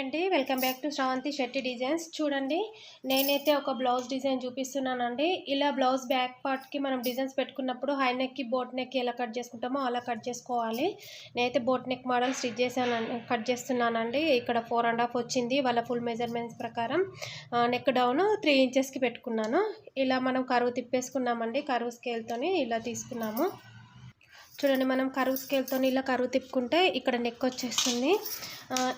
అండి. Welcome back to Sravanthi Shetty designs. చూడండి నేనైతే ఒక బ్లౌజ్ డిజైన్ చూపిస్తున్నానండి. ఇలా బ్లౌజ్ బ్యాక్ పార్ట్కి మనం డిజైన్స్ పెట్టుకున్నప్పుడు హై నెక్కి బోట్ నెక్ ఎలా కట్ చేసుకుంటామో అలా కట్ చేసుకోవాలి. నేనైతే బోట్ నెక్ మోడల్ స్టిచ్ చేశాను కట్ చేస్తున్నానండి. ఇక్కడ ఫోర్ అండ్ హాఫ్ వచ్చింది. వాళ్ళ ఫుల్ మెజర్మెంట్స్ ప్రకారం నెక్ డౌన్ త్రీ ఇంచెస్కి పెట్టుకున్నాను. ఇలా మనం కరువు తిప్పేసుకున్నామండి. కరువు స్కేల్తోని ఇలా తీసుకున్నాము. చూడండి మనం కరువు స్కేల్తో ఇలా కరువు తిప్పుకుంటే ఇక్కడ నెక్ వచ్చేస్తుంది.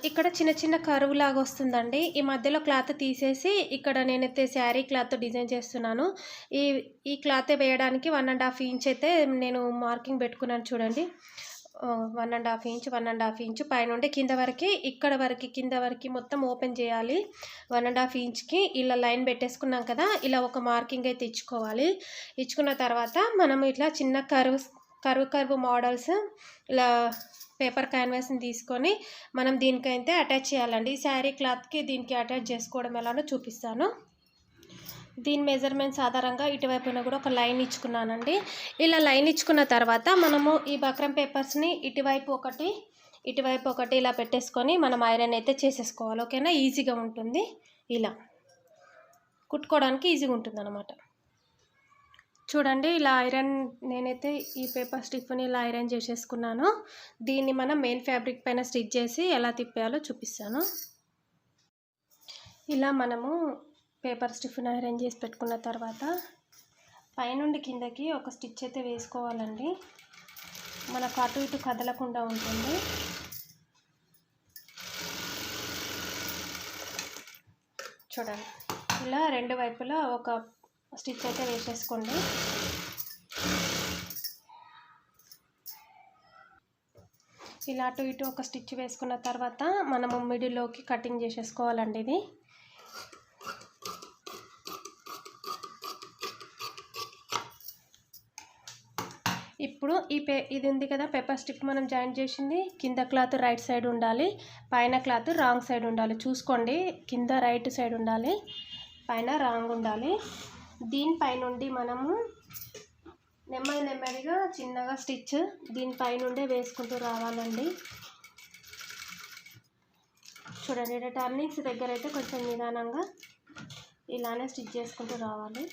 ఇక్కడ చిన్న చిన్న కరువు లాగా వస్తుందండి. ఈ మధ్యలో క్లాత్ తీసేసి ఇక్కడ నేనైతే శారీ క్లాత్ డిజైన్ చేస్తున్నాను. ఈ ఈ క్లాత్ వేయడానికి వన్ అండ్ హాఫ్ ఇంచ్ అయితే నేను మార్కింగ్ పెట్టుకున్నాను చూడండి. One and half inch one and half inch పైనుండి కింద వరకు ఇక్కడ వరకు కింద వరకు మొత్తం ఓపెన్ చేయాలి. వన్ అండ్ హాఫ్ ఇంచ్కి ఇలా లైన్ పెట్టేసుకున్నాం కదా ఇలా ఒక మార్కింగ్ అయితే ఇచ్చుకోవాలి ఇచ్చుకున్న తర్వాత మనం ఇట్లా చిన్న కరువు కరువు కరువు మోడల్స్ ఇలా పేపర్ క్యాన్వాస్ని తీసుకొని మనం దీనికైతే అటాచ్ చేయాలండి. ఈ శారీ క్లాత్కి దీనికి అటాచ్ చేసుకోవడం ఎలానో చూపిస్తాను. దీని మెజర్మెంట్స్ ఆధారంగా ఇటువైపున కూడా ఒక లైన్ ఇచ్చుకున్నానండి. ఇలా లైన్ ఇచ్చుకున్న తర్వాత మనము ఈ బక్రం పేపర్స్ని ఇటువైపు ఒకటి ఇటువైపు ఒకటి ఇలా పెట్టేసుకొని మనం ఐరన్ అయితే చేసేసుకోవాలి. ఓకేనా? ఈజీగా ఉంటుంది. ఇలా కుట్టుకోవడానికి ఈజీగా ఉంటుంది అనమాట చూడండి ఇలా ఐరన్ నేనైతే ఈ పేపర్ స్టిఫ్ని ఇలా ఐరన్ చేసేసుకున్నాను. దీన్ని మనం మెయిన్ ఫ్యాబ్రిక్ పైన స్టిచ్ చేసి ఎలా తిప్పేయాలో చూపిస్తాను. ఇలా మనము పేపర్ స్టిఫ్ని ఐరన్ చేసి పెట్టుకున్న తర్వాత పైనుండి కిందకి ఒక స్టిచ్ అయితే వేసుకోవాలండి. మనకు అటు ఇటు కదలకుండా ఉంటుంది. చూడండి ఇలా రెండు వైపులా ఒక స్టిచ్ అయితే వేసేసుకోండి. ఇలా అటు ఇటు ఒక స్టిచ్ వేసుకున్న తర్వాత మనము మిడిల్లోకి కటింగ్ చేసేసుకోవాలండి ఇది. ఇప్పుడు ఈ పే ఇది ఉంది కదా పేపర్ స్టిక్ మనం జాయిన్ చేసింది. కింద క్లాత్ రైట్ సైడ్ ఉండాలి. పైన క్లాత్ రాంగ్ సైడ్ ఉండాలి. చూసుకోండి. కింద రైట్ సైడ్ ఉండాలి. పైన రాంగ్ ఉండాలి. దీనిపైనుండి మనము నెమ్మది నెమ్మదిగా చిన్నగా స్టిచ్ దీనిపైనుండే వేసుకుంటూ రావాలండి. చూడండి ఇక్కడ టర్నింగ్స్ దగ్గర అయితే కొంచెం నిదానంగా ఇలానే స్టిచ్ చేసుకుంటూ రావాలి.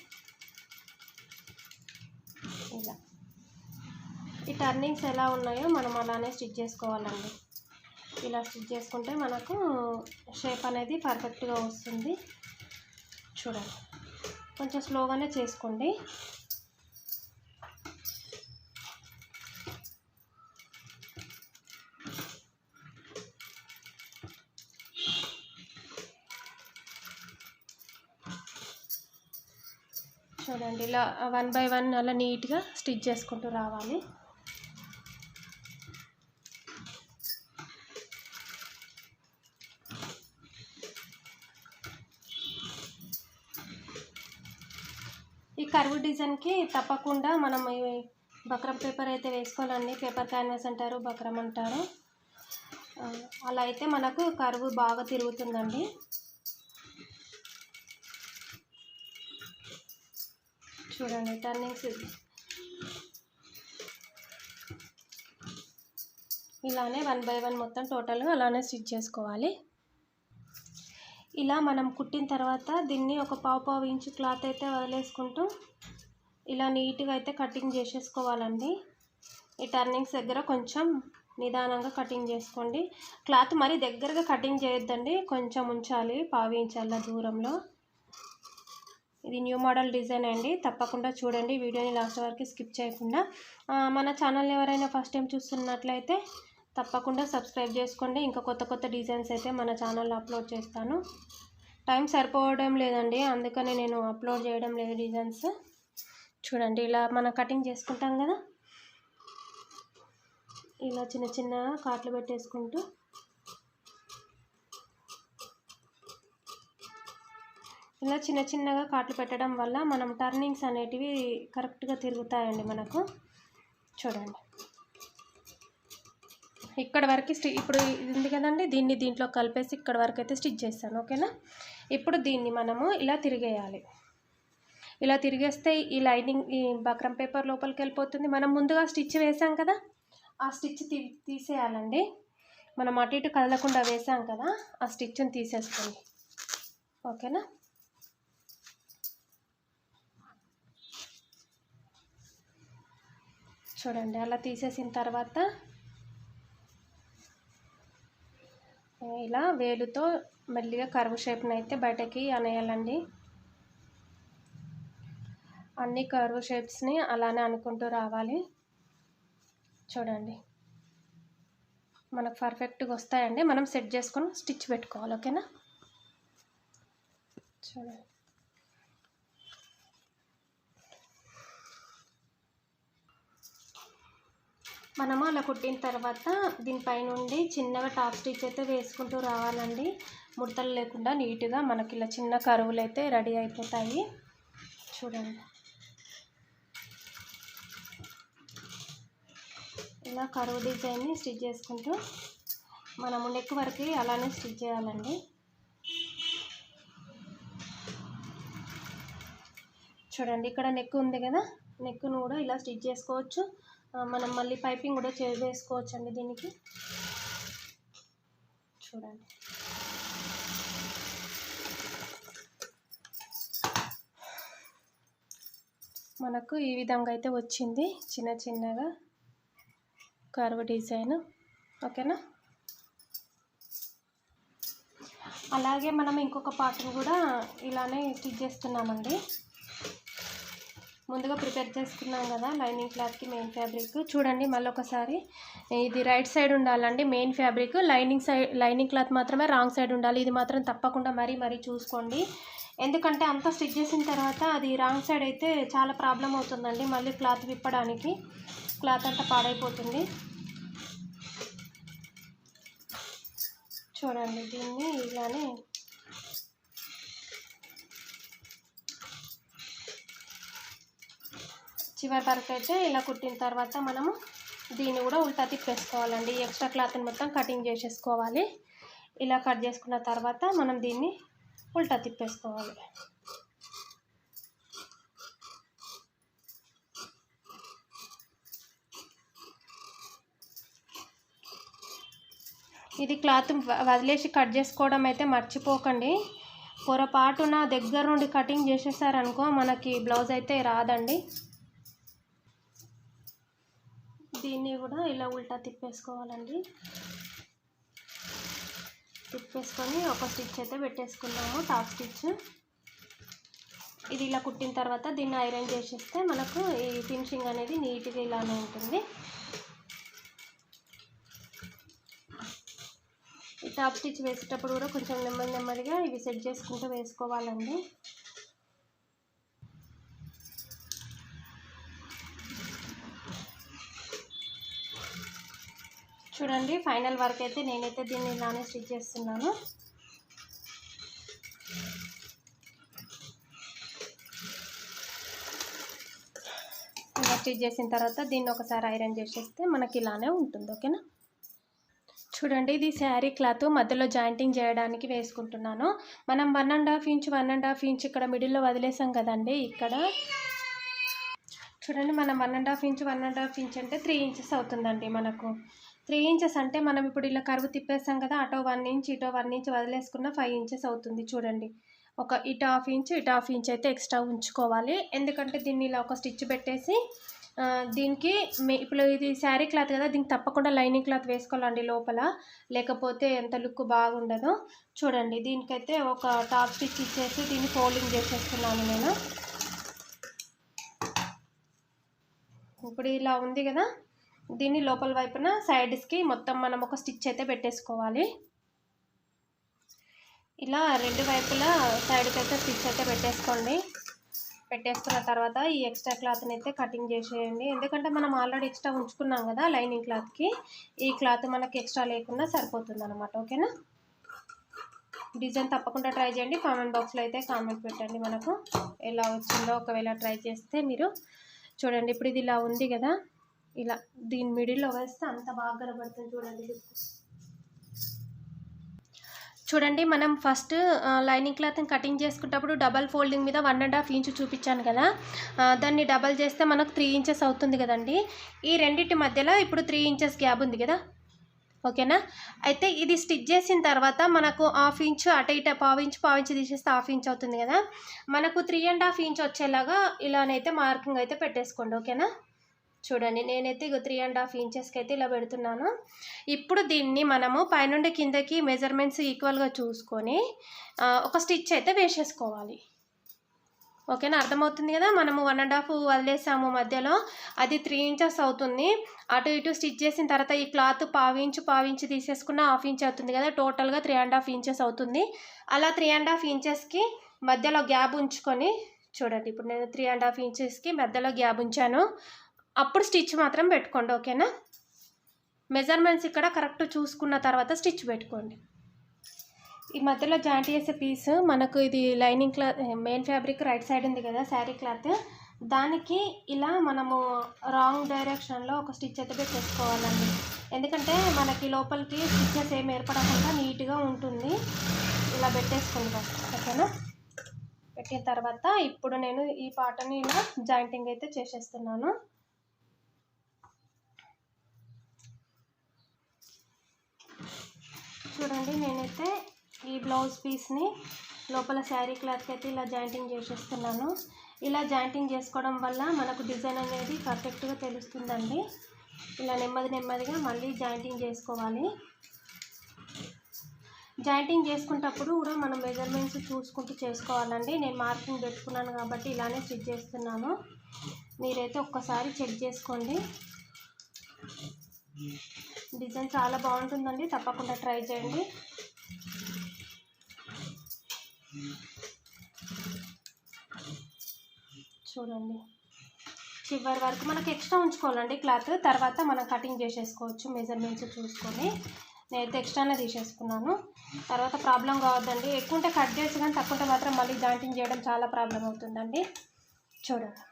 ఇలా. ఈ టర్నింగ్స్ ఎలా ఉన్నాయో మనం అలానే స్టిచ్ చేసుకోవాలండి. ఇలా స్టిచ్ చేసుకుంటే మనకు షేప్ అనేది పర్ఫెక్ట్గా వస్తుంది. చూడండి. కొంచెం స్లోగానే చేసుకోండి. చూడండి ఇలా వన్ బై వన్ అలా నీట్గా స్టిచ్ చేసుకుంటూ రావాలి. కర్వ్ డిజైన్కి తప్పకుండా మనం బక్రం పేపర్ అయితే వేసుకోవాలండి పేపర్ క్యాన్వాస్ అంటారు బక్రం అంటారు. అలా అయితే మనకు కరువు బాగా తిరుగుతుందండి. చూడండి టర్నింగ్స్. ఇలానే వన్ బై వన్ మొత్తం టోటల్గా అలానే స్టిచ్ చేసుకోవాలి. ఇలా మనం కుట్టిన తర్వాత దీన్ని ఒక పావు పావు ఇంచు క్లాత్ అయితే వదిలేసుకుంటూ ఇలా నీట్గా అయితే కటింగ్ చేసేసుకోవాలండి. ఈ టర్నింగ్స్ దగ్గర కొంచెం నిదానంగా కటింగ్ చేసుకోండి. క్లాత్ మరీ దగ్గరగా కటింగ్ చేయొద్దండి. కొంచెం ఉంచాలి పావు దూరంలో. ఇది న్యూ మోడల్ డిజైన్ అండి. తప్పకుండా చూడండి. వీడియోని లాస్ట్ వరకు స్కిప్ చేయకుండా మన ఛానల్ ఎవరైనా ఫస్ట్ టైం చూస్తున్నట్లయితే తప్పకుండా సబ్స్క్రైబ్ చేసుకోండి. ఇంకా కొత్త కొత్త డిజైన్స్ అయితే మన ఛానల్లో అప్లోడ్ చేస్తాను. టైం సరిపోవడం లేదండి. అందుకని నేను అప్లోడ్ చేయడం లేదు డిజైన్స్. చూడండి ఇలా మనం కటింగ్ చేసుకుంటాం కదా? ఇలా చిన్న చిన్న కాట్లు పెట్టేసుకుంటూ. ఇలా చిన్న చిన్నగా కాట్లు పెట్టడం వల్ల మనం టర్నింగ్స్ అనేటివి కరెక్ట్గా తిరుగుతాయండి మనకు. చూడండి. ఇక్కడ వరకు స్టి ఇప్పుడు ఇది ఉంది కదండి దీన్ని దీంట్లో కలిపేసి ఇక్కడ వరకు అయితే స్టిచ్ చేస్తాను ఓకేనా? ఇప్పుడు దీన్ని మనము ఇలా తిరిగేయాలి. ఇలా తిరిగేస్తే ఈ లైనింగ్ ఈ బక్రం పేపర్ లోపలికి వెళ్ళిపోతుంది. మనం ముందుగా స్టిచ్ వేసాం కదా ఆ స్టిచ్ తీ తీసేయాలండి. మనం అటు ఇటు కదలకుండా వేసాం కదా ఆ స్టిచ్ని తీసేసుకోండి ఓకేనా? చూడండి అలా తీసేసిన తర్వాత ఇలా వేలుతో మెల్లిగా కర్వ్ షేప్ని అయితే బయటకి అనేయాలండి. అన్ని కర్వ్ షేప్స్ని అలానే అనుకుంటూ రావాలి. చూడండి. మనకు పర్ఫెక్ట్గా వస్తాయండి. మనం సెట్ చేసుకొని స్టిచ్ పెట్టుకోవాలి. ఓకేనా? చూడండి. మనము అలా కుట్టిన తర్వాత దీనిపై నుండి చిన్నగా టాప్ స్టిచ్ అయితే వేసుకుంటూ రావాలండి. ముడతలు లేకుండా నీట్గా మనకి ఇలా చిన్న కరువులు అయితే రెడీ అయిపోతాయి. చూడండి. ఇలా కరువు డిజైన్ని స్టిచ్ చేసుకుంటూ మనము నెక్ వరకు అలానే స్టిచ్ చేయాలండి. చూడండి ఇక్కడ నెక్ ఉంది కదా నెక్ను కూడా ఇలా స్టిచ్ చేసుకోవచ్చు. మనం మళ్ళీ పైపింగ్ కూడా చే అండి దీనికి. చూడండి. మనకు ఈ విధంగా అయితే వచ్చింది చిన్న చిన్నగా కర్వ్ డిజైన్. ఓకేనా? అలాగే మనం ఇంకొక పార్ట్ని కూడా ఇలానే స్టిచ్ చేస్తున్నామండి. ముందుగా ప్రిపేర్ చేసుకున్నాం కదా లైనింగ్ క్లాత్కి మెయిన్ ఫ్యాబ్రిక్. చూడండి మళ్ళీ ఒకసారి ఇది రైట్ సైడ్ ఉండాలండి main fabric. Lining side lining cloth మాత్రమే రాంగ్ సైడ్ ఉండాలి. ఇది మాత్రం తప్పకుండా మరీ మరీ చూసుకోండి. ఎందుకంటే అంతా స్టిచ్ చేసిన తర్వాత అది రాంగ్ సైడ్ అయితే చాలా ప్రాబ్లం అవుతుందండి మళ్ళీ క్లాత్ విప్పడానికి. క్లాత్ అంతా పాడైపోతుంది. చూడండి దీన్ని ఇలానే చివరి వరకు అయితే ఇలా కుట్టిన తర్వాత మనము దీన్ని కూడా ఉల్టా తిప్పేసుకోవాలండి. ఈ ఎక్స్ట్రా క్లాత్ని మొత్తం కటింగ్ చేసేసుకోవాలి. ఇలా కట్ చేసుకున్న తర్వాత మనం దీన్ని ఉల్టా తిప్పేసుకోవాలి. ఇది క్లాత్ వదిలేసి కట్ చేసుకోవడం అయితే మర్చిపోకండి. పొరపాటున దగ్గర నుండి కటింగ్ చేసేసారనుకో మనకి బ్లౌజ్ అయితే రాదండి. దీన్ని కూడా ఇలా ఉల్టా తిప్పేసుకోవాలండి. తిప్పేసుకొని ఒక స్టిచ్ అయితే పెట్టేసుకున్నాము టాప్ స్టిచ్. ఇది ఇలా కుట్టిన తర్వాత దీన్ని ఐరన్ చేసేస్తే మనకు ఈ ఫినిషింగ్ అనేది నీట్గా ఇలానే ఉంటుంది. ఈ టాప్ స్టిచ్ వేసేటప్పుడు కూడా కొంచెం నెమ్మది నెమ్మదిగా ఇవి సెట్ చేసుకుంటూ వేసుకోవాలండి. చూడండి ఫైనల్ వర్క్ అయితే నేనైతే దీన్ని ఇలానే స్టిచ్ చేస్తున్నాను. ఇలా స్టిచ్ చేసిన తర్వాత దీన్ని ఒకసారి ఐరన్ చేసేస్తే మనకి ఇలానే ఉంటుంది ఓకేనా? చూడండి ఇది శారీ క్లాత్ మధ్యలో జాయింటింగ్ చేయడానికి వేసుకుంటున్నాను. మనం one and half inch one and half inch ఇక్కడ మిడిల్లో వదిలేసాం కదండి ఇక్కడ. చూడండి మనం one and half inch one and half inch అంటే త్రీ ఇంచెస్ అవుతుందండి మనకు. త్రీ ఇంచెస్ అంటే మనం ఇప్పుడు ఇలా కరువు తిప్పేస్తాం కదా అటో వన్ ఇంచ్ ఇటో వన్ ఇంచ్ వదిలేసుకున్న ఫైవ్ ఇంచెస్ అవుతుంది చూడండి. ఒక ఇటు హాఫ్ ఇంచ్ ఇటు హాఫ్ ఇంచ్ అయితే ఎక్స్ట్రా ఉంచుకోవాలి. ఎందుకంటే దీన్ని ఇలా ఒక స్టిచ్ పెట్టేసి దీనికి మే- ఇప్పుడు ఇది శారీ క్లాత్ కదా దీనికి తప్పకుండా లైనింగ్ క్లాత్ వేసుకోవాలండి లోపల. లేకపోతే ఎంత లుక్ బాగుండదు. చూడండి దీనికైతే ఒక టాప్ స్టిచ్ ఇచ్చేసి దీన్ని ఫోల్డింగ్ చేసేస్తున్నాను నేను. ఇప్పుడు ఇలా ఉంది కదా దీన్ని లోపల వైపున సైడ్స్కి మొత్తం మనం ఒక స్టిచ్ అయితే పెట్టేసుకోవాలి. ఇలా రెండు వైపులా సైడ్కి అయితే స్టిచ్ అయితే పెట్టేసుకోండి. పెట్టేసుకున్న తర్వాత ఈ ఎక్స్ట్రా క్లాత్ని అయితే కటింగ్ చేసేయండి. ఎందుకంటే మనం ఆల్రెడీ ఎక్స్ట్రా ఉంచుకున్నాం కదా లైనింగ్ క్లాత్కి ఈ క్లాత్ మనకి ఎక్స్ట్రా లేకుండా సరిపోతుంది అనమాట ఓకేనా? డిజైన్ తప్పకుండా ట్రై చేయండి. కామెంట్ బాక్స్లో అయితే కామెంట్ పెట్టండి మనకు ఎలా వచ్చిందో. ఒకవేళ ట్రై చేస్తే మీరు చూడండి. ఇప్పుడు ఇది ఇలా ఉంది కదా. ఇలా దీని మిడిల్లో వేస్తే అంత బాగా కనబడుతుంది చూడండి. చూడండి మనం ఫస్ట్ లైనింగ్ క్లాత్ని కటింగ్ చేసుకున్నప్పుడు డబల్ ఫోల్డింగ్ మీద వన్ అండ్ హాఫ్ ఇంచ్ చూపించాను కదా. దాన్ని డబల్ చేస్తే మనకు త్రీ ఇంచెస్ అవుతుంది కదండి. ఈ రెండింటి మధ్యలో ఇప్పుడు త్రీ ఇంచెస్ గ్యాప్ ఉంది కదా. ఓకేనా అయితే ఇది స్టిచ్ చేసిన తర్వాత మనకు హాఫ్ ఇంచ్ అటు ఇటు పావు ఇంచ్ పావు ఇంచ్ తీసేస్తే హాఫ్ ఇంచ్ అవుతుంది కదా. మనకు త్రీ అండ్ హాఫ్ ఇంచ్ వచ్చేలాగా ఇలానైతే మార్కింగ్ అయితే పెట్టేసుకోండి. ఓకేనా చూడండి నేనైతే ఇక త్రీ అండ్ హాఫ్ ఇంచెస్కి అయితే ఇలా పెడుతున్నాను. ఇప్పుడు దీన్ని మనము పైనుండి కిందకి మెజర్మెంట్స్ ఈక్వల్గా చూసుకొని ఒక స్టిచ్ అయితే వేసేసుకోవాలి. ఓకేనా? అర్థమవుతుంది కదా? మనము వన్ అండ్ హాఫ్ వదిలేసాము మధ్యలో. అది త్రీ ఇంచెస్ అవుతుంది. అటు ఇటు స్టిచ్ చేసిన తర్వాత ఈ క్లాత్ పావించు పావించి తీసేసుకున్న హాఫ్ ఇంచ్ అవుతుంది కదా? టోటల్గా త్రీ అండ్ హాఫ్ ఇంచెస్ అవుతుంది. అలా త్రీ అండ్ హాఫ్ ఇంచెస్కి మధ్యలో గ్యాప్ ఉంచుకొని చూడండి ఇప్పుడు నేను త్రీ అండ్ హాఫ్ ఇంచెస్కి మధ్యలో గ్యాప్ ఉంచాను. అప్పుడు స్టిచ్ మాత్రం పెట్టుకోండి ఓకేనా? మెజర్మెంట్స్ ఇక్కడ కరెక్ట్ చూసుకున్న తర్వాత స్టిచ్ పెట్టుకోండి. ఈ మధ్యలో జాయింట్ చేసే పీస్ మనకు ఇది lining cloth main fabric right side ఉంది కదా శారీ క్లాత్. దానికి ఇలా మనము రాంగ్ డైరెక్షన్లో ఒక స్టిచ్ అయితే పెట్టేసుకోవాలండి. ఎందుకంటే మనకి లోపలికి స్టిచ్చెస్ ఏమి ఏర్పడకుండా నీట్గా ఉంటుంది. ఇలా పెట్టేసుకోండి ఫస్ట్ ఓకేనా? పెట్టిన తర్వాత ఇప్పుడు నేను ఈ పాటని ఇలా జాయింటింగ్ అయితే చేసేస్తున్నాను. చూడండి నేనైతే ఈ బ్లౌజ్ పీస్ని లోపల శారీ క్లాత్కి అయితే ఇలా జాయింటింగ్ చేసేస్తున్నాను. ఇలా జాయింటింగ్ చేసుకోవడం వల్ల మనకు డిజైన్ అనేది పర్ఫెక్ట్గా తెలుస్తుందండి. ఇలా నెమ్మది నెమ్మదిగా మళ్ళీ జాయింటింగ్ చేసుకోవాలి. జాయింటింగ్ చేసుకునేటప్పుడు కూడా మనం మెజర్మెంట్స్ చూసుకుంటూ చేసుకోవాలండి. నేను మార్కింగ్ పెట్టుకున్నాను కాబట్టి ఇలానే స్టిచ్ చేస్తున్నాను. మీరైతే ఒక్కసారి చెక్ చేసుకోండి. డిజైన్ చాలా బాగుంటుందండి. తప్పకుండా ట్రై చేయండి. చూడండి. చివరి వరకు మనకి ఎక్స్ట్రా ఉంచుకోవాలండి క్లాత్. తర్వాత మనం కటింగ్ చేసేసుకోవచ్చు మెజర్మెంట్స్ చూసుకొని. నేనైతే ఎక్స్ట్రానే తీసేసుకున్నాను. తర్వాత ప్రాబ్లం కావద్దండి. ఎక్కువ ఉంటే కట్ చేసి కానీ తక్కువ ఉంటే మాత్రం మళ్ళీ జాయింటింగ్ చేయడం చాలా ప్రాబ్లం అవుతుందండి. చూడండి.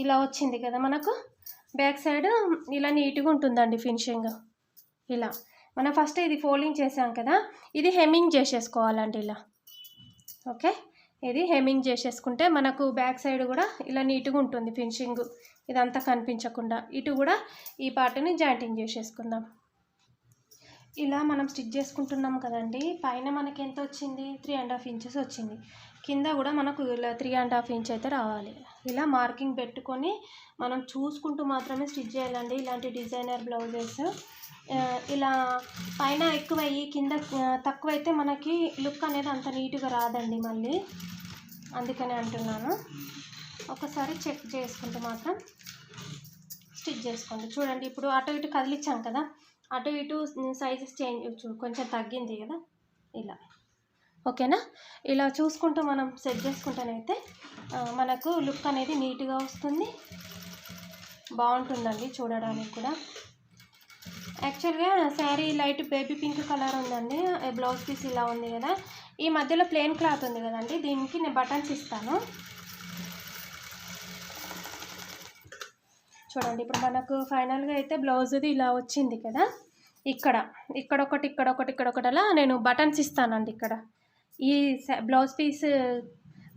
ఇలా వచ్చింది కదా మనకు. బ్యాక్ సైడ్ ఇలా నీట్గా ఉంటుందండి ఫినిషింగ్. ఇలా. మనం ఫస్ట్ ఇది ఫోల్డింగ్ చేసాం కదా ఇది హెమ్మింగ్ చేసేసుకోవాలండి ఇలా. ఓకే? ఇది హెమ్మింగ్ చేసేసుకుంటే మనకు బ్యాక్ సైడ్ కూడా ఇలా నీట్గా ఉంటుంది ఫినిషింగ్. ఇదంతా కనిపించకుండా. ఇటు కూడా ఈ పార్ట్ని జాయింటింగ్ చేసేసుకుందాం. ఇలా మనం స్టిచ్ చేసుకుంటున్నాం కదండి పైన మనకి ఎంత వచ్చింది? త్రీ అండ్ హాఫ్ ఇంచెస్ వచ్చింది. కింద కూడా మనకు ఇలా త్రీ అండ్ హాఫ్ ఇంచ్ అయితే రావాలి. ఇలా మార్కింగ్ పెట్టుకొని మనం చూసుకుంటూ మాత్రమే స్టిచ్ చేయాలండి. ఇలాంటి డిజైనర్ బ్లౌజెస్ ఇలా పైన ఎక్కువయ్యి కింద తక్కువైతే మనకి లుక్ అనేది అంత నీట్గా రాదండి మళ్ళీ. అందుకనే అంటున్నాను. ఒకసారి చెక్ చేసుకుంటూ మాత్రం స్టిచ్ చేసుకోండి. చూడండి ఇప్పుడు అటు ఇటు కదిలిచ్చాం కదా. అటు ఇటు సైజెస్ చేంజ్ కొంచెం తగ్గింది కదా. ఇలా. ఓకేనా? ఇలా చూసుకుంటూ మనం సెట్ చేసుకుంటేనైతే మనకు లుక్ అనేది నీట్గా వస్తుంది. బాగుంటుందండి చూడడానికి కూడా. యాక్చువల్గా sari light baby pink colour ఉందండి. బ్లౌజ్ పీస్ ఇలా ఉంది కదా. ఈ మధ్యలో ప్లెయిన్ క్లాత్ ఉంది కదండి. దీనికి నేను బటన్స్ ఇస్తాను. చూడండి ఇప్పుడు మనకు ఫైనల్గా అయితే బ్లౌజ్ది ఇలా వచ్చింది కదా. ఇక్కడ ఇక్కడ ఒకటి ఇక్కడ ఒకటి ఇక్కడ ఒకటి అలా నేను బటన్స్ ఇస్తానండి ఇక్కడ. ఈ స- blouse piece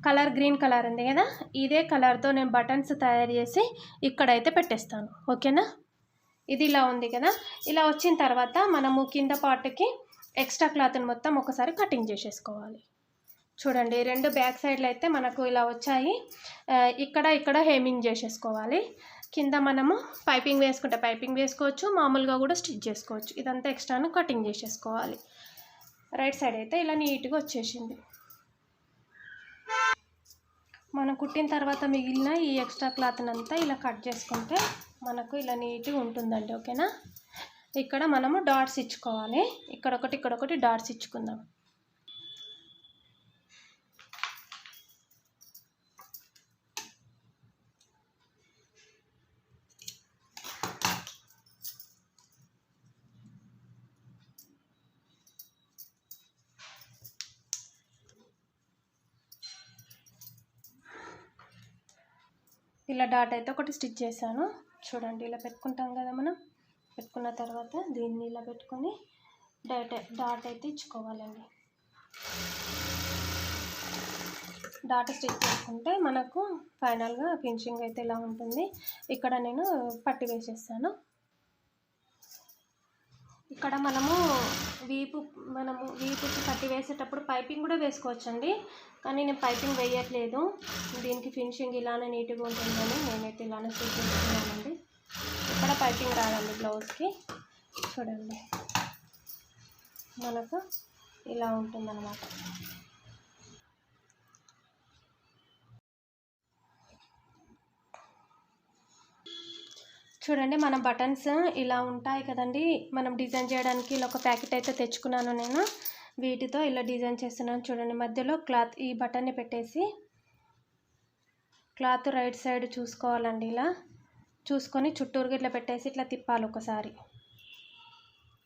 colour green colour ఉంది కదా ఇదే కలర్తో నేను బటన్స్ తయారు చేసి ఇక్కడైతే పెట్టేస్తాను. ఓకేనా? ఇది ఇలా ఉంది కదా ఇలా వచ్చిన తర్వాత మనము కింద పార్ట్కి ఎక్స్ట్రా క్లాత్ని మొత్తం ఒకసారి కటింగ్ చేసేసుకోవాలి. చూడండి రెండు బ్యాక్ సైడ్లు అయితే మనకు ఇలా వచ్చాయి. ఇక్కడ ఇక్కడ హేమింగ్ చేసేసుకోవాలి. కింద మనము పైపింగ్ వేసుకుంటే పైపింగ్ వేసుకోవచ్చు మామూలుగా కూడా స్టిచ్ చేసుకోవచ్చు. ఇదంతా ఎక్స్ట్రాను కటింగ్ చేసేసుకోవాలి. రైట్ సైడ్ అయితే ఇలా నీట్గా వచ్చేసింది. మనం కుట్టిన తర్వాత మిగిలిన ఈ ఎక్స్ట్రా క్లాత్ని అంతా ఇలా కట్ చేసుకుంటే మనకు ఇలా నీట్గా ఉంటుందండి ఓకేనా? ఇక్కడ మనము డాట్స్ ఇచ్చుకోవాలి. ఇక్కడ ఒకటి డాట్స్ ఇచ్చుకుందాం. ఇలా డాట్ అయితే ఒకటి స్టిచ్ చేశాను. చూడండి ఇలా పెట్టుకుంటాం కదా మనం. పెట్టుకున్న తర్వాత దీన్ని ఇలా పెట్టుకొని డాట్ డాట్ అయితే ఇచ్చుకోవాలండి. డాట్ స్టిచ్ చేసుకుంటే మనకు ఫైనల్గా ఫినిషింగ్ అయితే ఇలా ఉంటుంది. ఇక్కడ నేను పట్టి వేసేస్తాను. ఇక్కడ మనము వీపు మనము వీపుకి పట్టి వేసేటప్పుడు పైపింగ్ కూడా వేసుకోవచ్చండి. కానీ నేను పైపింగ్ వేయట్లేదు. దీనికి ఫినిషింగ్ ఇలానే నీట్గా ఉంటుందని నేనైతే ఇలానే చూపిస్తున్నానండి. ఇక్కడ పైపింగ్ రాదండి బ్లౌజ్కి. చూడండి. మనకు ఇలా ఉంటుందన్నమాట. చూడండి మన బటన్స్ ఇలా ఉంటాయి కదండి. మనం డిజైన్ చేయడానికి ఇలా ఒక ప్యాకెట్ అయితే తెచ్చుకున్నాను నేను. వీటితో ఇలా డిజైన్ చేస్తున్నాను చూడండి. మధ్యలో క్లాత్ ఈ బటన్ని పెట్టేసి క్లాత్ రైట్ సైడ్ చూసుకోవాలండి ఇలా. చూసుకొని చుట్టూరుగా ఇట్లా పెట్టేసి ఇట్లా తిప్పాలి ఒకసారి.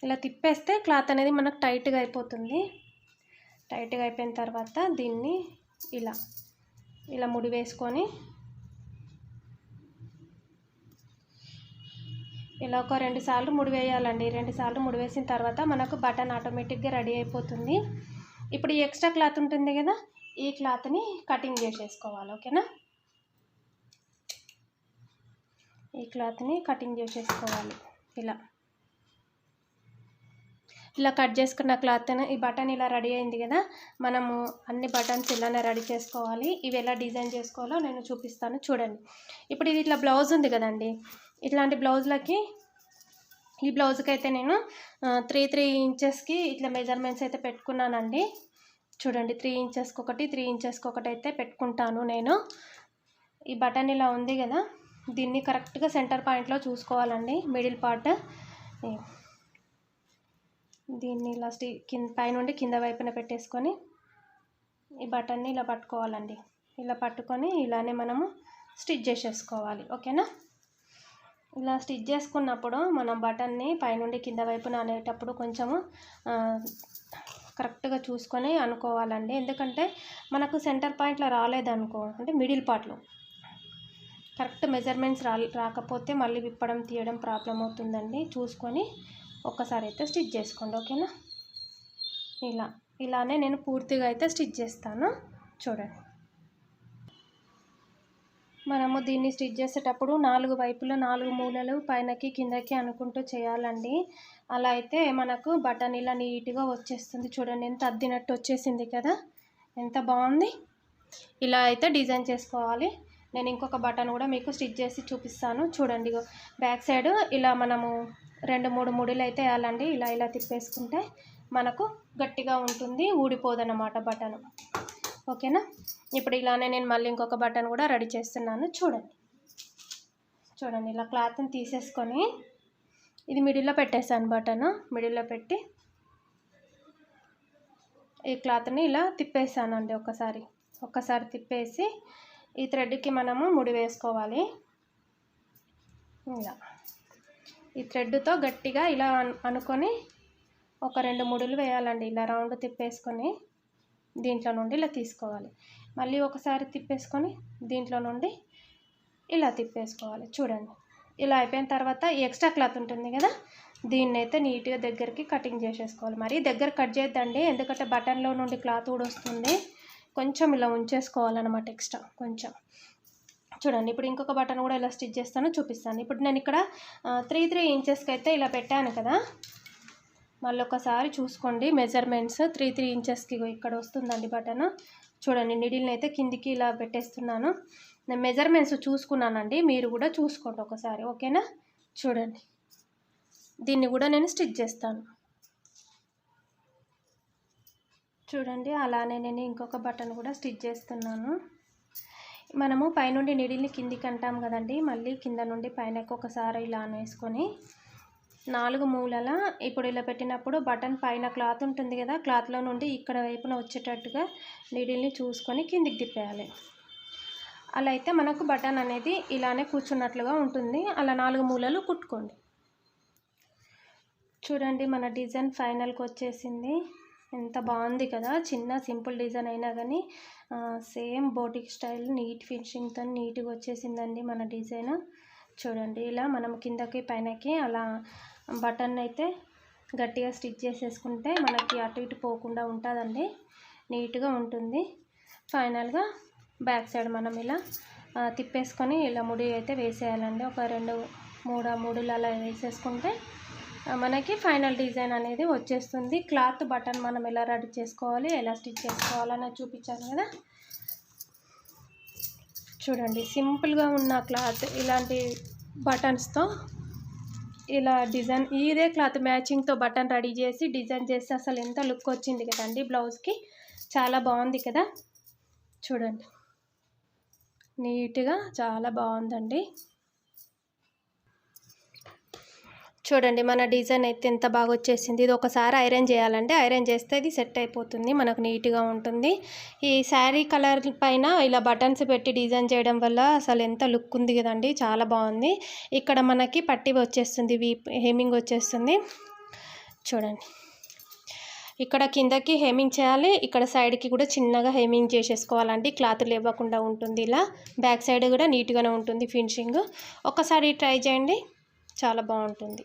ఇలా తిప్పేస్తే క్లాత్ అనేది మనకు టైట్గా అయిపోతుంది. టైట్గా అయిపోయిన తర్వాత దీన్ని ఇలా ఇలా ముడి వేసుకొని ఇలా ఒక రెండు సార్లు ముడి వేయాలండి రెండు సార్లు ముడి వేసిన తర్వాత మనకు బటన్ ఆటోమేటిక్గా రెడీ అయిపోతుంది. ఇప్పుడు ఈ ఎక్స్ట్రా క్లాత్ ఉంటుంది కదా ఈ క్లాత్ని కటింగ్ చేసేసుకోవాలి ఓకేనా? ఈ క్లాత్ని కటింగ్ చేసేసుకోవాలి ఇలా. ఇలా కట్ చేసుకున్న క్లాత్ ఈ బటన్ ఇలా రెడీ అయింది కదా మనము అన్ని బటన్స్ ఇలానే రెడీ చేసుకోవాలి. ఇవి ఎలా డిజైన్ చేసుకోవాలో నేను చూపిస్తాను చూడండి. ఇప్పుడు ఇది ఇట్లా బ్లౌజ్ ఉంది కదండి ఇట్లాంటి బ్లౌజ్లకి ఈ బ్లౌజ్కి అయితే నేను త్రీ త్రీ ఇంచెస్కి ఇట్లా మెజర్మెంట్స్ అయితే పెట్టుకున్నానండి. చూడండి త్రీ ఇంచెస్కి ఒకటి త్రీ ఇంచెస్కి ఒకటి అయితే పెట్టుకుంటాను నేను. ఈ బటన్ ఇలా ఉంది కదా దీన్ని కరెక్ట్గా సెంటర్ పాయింట్లో చూసుకోవాలండి మిడిల్ పార్ట్ దీన్ని ఇలా స్టీ కింద పైనుండి కింద వైపున పెట్టేసుకొని ఈ బటన్ని ఇలా పట్టుకోవాలండి. ఇలా పట్టుకొని ఇలానే మనము స్టిచ్ చేసేసుకోవాలి ఓకేనా? ఇలా స్టిచ్ చేసుకున్నప్పుడు మనం బటన్ని పైనుండి కింద వైపున అనేటప్పుడు కొంచెము కరెక్ట్గా చూసుకొని అనుకోవాలండి. ఎందుకంటే మనకు సెంటర్ పాయింట్లో రాలేదనుకో అంటే మిడిల్ పార్ట్లో కరెక్ట్ మెజర్మెంట్స్ రా రాకపోతే మళ్ళీ విప్పడం తీయడం ప్రాబ్లం అవుతుందండి. చూసుకొని ఒక్కసారి అయితే స్టిచ్ చేసుకోండి ఓకేనా? ఇలా ఇలానే నేను పూర్తిగా అయితే స్టిచ్ చేస్తాను. చూడండి. మనము దీన్ని స్టిచ్ చేసేటప్పుడు నాలుగు వైపుల నాలుగు మూలలు పైనకి కిందకి అనుకుంటూ చేయాలండి. అలా అయితే మనకు బటన్ ఇలా నీట్గా వచ్చేస్తుంది చూడండి. ఎంత అద్దినట్టు వచ్చేసింది కదా! ఎంత బాగుంది! ఇలా అయితే డిజైన్ చేసుకోవాలి. నేను ఇంకొక బటన్ కూడా మీకు స్టిచ్ చేసి చూపిస్తాను. చూడండి బ్యాక్ సైడ్ ఇలా మనము రెండు మూడు ముడిలు అయితే వేయాలండి. ఇలా ఇలా తిప్పేసుకుంటే మనకు గట్టిగా ఉంటుంది ఊడిపోదన్నమాట బటన్. ఓకేనా? ఇప్పుడు ఇలానే నేను మళ్ళీ ఇంకొక బటన్ కూడా రెడీ చేస్తున్నాను. చూడండి. చూడండి ఇలా క్లాత్ని తీసేసుకొని ఇది మిడిల్లో పెట్టేసాను బటన్. మిడిల్లో పెట్టి ఈ క్లాత్ని ఇలా తిప్పేసానండి ఒకసారి ఒక్కసారి తిప్పేసి ఈ థ్రెడ్కి మనము ముడి వేసుకోవాలి. ఇలా. ఈ థ్రెడ్తో గట్టిగా ఇలా అనుకొని ఒక రెండు ముడులు వేయాలండి. ఇలా రౌండ్ తిప్పేసుకొని దీంట్లో నుండి ఇలా తీసుకోవాలి. మళ్ళీ ఒకసారి తిప్పేసుకొని దీంట్లో నుండి ఇలా తిప్పేసుకోవాలి. చూడండి. ఇలా అయిపోయిన తర్వాత ఎక్స్ట్రా క్లాత్ ఉంటుంది కదా దీన్ని అయితే నీట్గా దగ్గరికి కటింగ్ చేసేసుకోవాలి. మరి దగ్గర కట్ చేద్దండి ఎందుకంటే బటన్లో నుండి క్లాత్ కూడా వస్తుంది. కొంచెం ఇలా ఉంచేసుకోవాలన్నమాట ఎక్స్ట్రా కొంచెం. చూడండి ఇప్పుడు ఇంకొక బటన్ కూడా ఇలా స్టిచ్ చేస్తాను చూపిస్తాను. ఇప్పుడు నేను ఇక్కడ త్రీ త్రీ ఇంచెస్కి అయితే ఇలా పెట్టాను కదా మళ్ళీ ఒకసారి చూసుకోండి మెజర్మెంట్స్. త్రీ త్రీ ఇంచెస్కి ఇక్కడ వస్తుందండి బటన్. చూడండి నిడిల్ని అయితే కిందికి ఇలా పెట్టేస్తున్నాను. నేను మెజర్మెంట్స్ చూసుకున్నానండి. మీరు కూడా చూసుకోండి ఒకసారి ఓకేనా? చూడండి. దీన్ని కూడా నేను స్టిచ్ చేస్తాను. చూడండి అలానే నేను ఇంకొక బటన్ కూడా స్టిచ్ చేస్తున్నాను. మనము పైనుండి నిడిల్ని కిందికి అంటాం కదండి మళ్ళీ కింద నుండి పైనకు ఒకసారి ఇలా వేసుకొని నాలుగు మూలల. ఇప్పుడు ఇలా పెట్టినప్పుడు బటన్ పైన క్లాత్ ఉంటుంది కదా క్లాత్లో నుండి ఇక్కడ వైపున వచ్చేటట్టుగా నీడిల్ని చూసుకొని కిందికి తిప్పేయాలి. అలా అయితే మనకు బటన్ అనేది ఇలానే కూర్చున్నట్లుగా ఉంటుంది. అలా నాలుగు మూలలు కుట్టుకోండి. చూడండి మన డిజైన్ ఫైనల్కి వచ్చేసింది. ఎంత బాగుంది కదా చిన్న సింపుల్ డిజైన్ అయినా కానీ సేమ్ బోటిక్ స్టైల్ నీట్ ఫినిషింగ్తో నీట్గా వచ్చేసిందండి మన డిజైన్. చూడండి ఇలా మనం కిందకి పైనకి అలా బటన్ అయితే గట్టిగా స్టిచ్ చేసేసుకుంటే మనకి అటు ఇటు పోకుండా ఉంటుందండి. నీట్గా ఉంటుంది. ఫైనల్గా బ్యాక్ సైడ్ మనం ఇలా తిప్పేసుకొని ఇలా ముడి అయితే వేసేయాలండి. ఒక రెండు మూడు మూడులు అలా వేసేసుకుంటే మనకి ఫైనల్ డిజైన్ అనేది వచ్చేస్తుంది. క్లాత్ బటన్ మనం ఎలా రెడీ చేసుకోవాలి ఎలా స్టిచ్ చేసుకోవాలని చూపించాను కదా. చూడండి సింపుల్గా ఉన్న క్లాత్ ఇలాంటి బటన్స్తో ఇలా డిజైన్ ఇదే క్లాత్ మ్యాచింగ్తో బటన్ రెడీ చేసి డిజైన్ చేస్తే అసలు ఎంత లుక్ వచ్చింది కదండి బ్లౌజ్కి. చాలా బాగుంది కదా. చూడండి. నీట్గా చాలా బాగుందండి. చూడండి మన డిజైన్ అయితే ఎంత బాగా వచ్చేసింది. ఇది ఒకసారి ఐరన్ చేయాలంటే ఐరన్ చేస్తే ఇది సెట్ అయిపోతుంది మనకు నీట్గా ఉంటుంది. ఈ శారీ కలర్ పైన ఇలా బటన్స్ పెట్టి డిజైన్ చేయడం వల్ల అసలు ఎంత లుక్ ఉంది కదండి చాలా బాగుంది. ఇక్కడ మనకి పట్టి వచ్చేస్తుంది వీ హెమింగ్ వచ్చేస్తుంది. చూడండి. ఇక్కడ కిందకి హెమింగ్ చేయాలి ఇక్కడ సైడ్కి కూడా చిన్నగా హెమింగ్ చేసేసుకోవాలండి. క్లాత్ లేవకుండా ఉంటుంది ఇలా. బ్యాక్ సైడ్ కూడా నీట్గానే ఉంటుంది ఫినిషింగ్. ఒకసారి ట్రై చేయండి చాలా బాగుంటుంది.